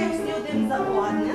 ще один завгодне.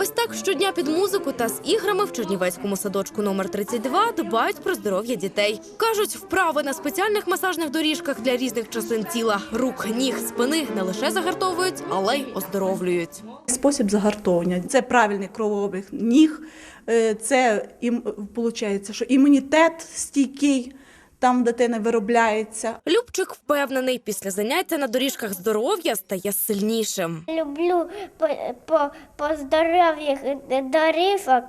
Ось так щодня під музику та з іграми в Чернівецькому садочку номер 32 дбають про здоров'я дітей. Кажуть, вправи на спеціальних масажних доріжках для різних частин тіла, рук, ніг, спини не лише загартовують, але й оздоровлюють. Спосіб загартовування це правильний кровообіг ніг, е, це ім, виходить, що імунітет стійкий, там дитина виробляється. Любчик впевнений, після заняття на доріжках здоров'я стає сильнішим. Люблю по, по, по здоров'ях доріжок,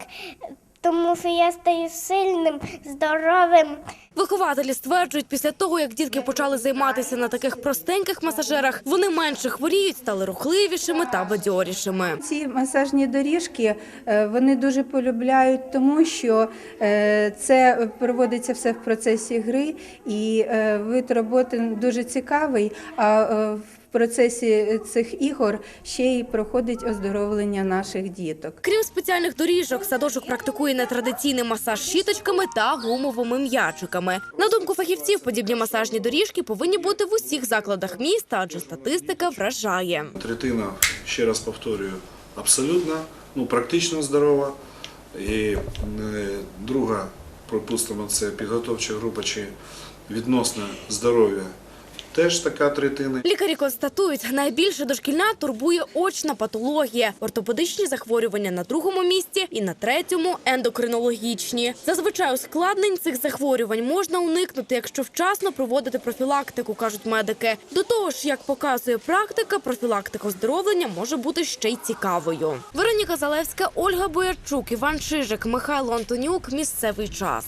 тому що я стаю сильним, здоровим. Вихователі стверджують, після того, як дітки почали займатися на таких простеньких масажерах, вони менше хворіють, стали рухливішими та бадьорішими. Ці масажні доріжки е, вони дуже полюбляють, тому що е, це проводиться все в процесі гри, і е, вид роботи дуже цікавий. А в процесі цих ігор ще й проходить оздоровлення наших діток. Крім спеціальних доріжок, садочок практикує нетрадиційний масаж щіточками та гумовими м'ячиками. На думку фахівців, подібні масажні доріжки повинні бути в усіх закладах міста, адже статистика вражає. Третина, ще раз повторюю, абсолютно, ну практично здорова. І е, друга, припустимо, це підготовча група чи відносне здоров'я. Теж така третина. Лікарі констатують, найбільше дошкільна турбує очна патологія, ортопедичні захворювання на другому місці і на третьому ендокринологічні. Зазвичай ускладнень цих захворювань можна уникнути, якщо вчасно проводити профілактику, кажуть медики. До того ж, як показує практика, профілактика оздоровлення може бути ще й цікавою. Вероніка Залевська, Ольга Боярчук, Іван Чижик, Михайло Антонюк. Місцевий час.